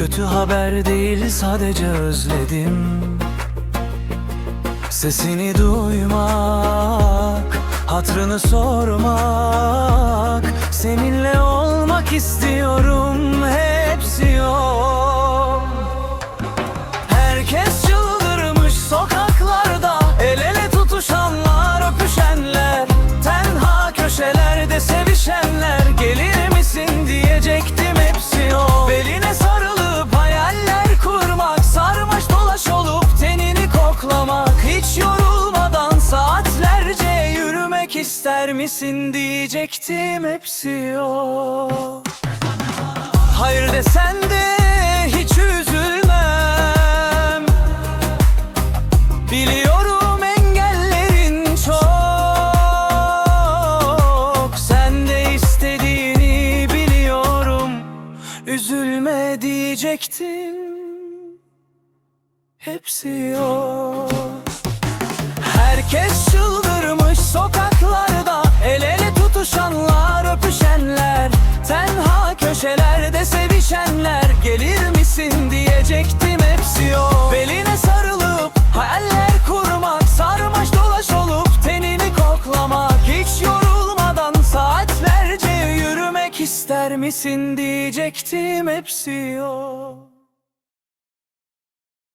Kelimeler değil sadece özledim. Sesini duymak Hatrını sormak. Seninle olmak istiyorum Hepsi ister misin diyecektim hepsi o. Hayır desen de hiç üzülmem. Biliyorum engellerin çok. Sen de istediğini biliyorum. Üzülme diyecektim. Hepsi yok Herkes çıldırmış tutuşanlar öpüşenler Tenha köşelerde sevişenler. Gelir misin diyecektim hepsi o Beline sarılıp hayaller kurmak Sarmaş dolaş olup tenini koklamak. Hiç yorulmadan saatlerce yürümek ister misin diyecektim hepsi o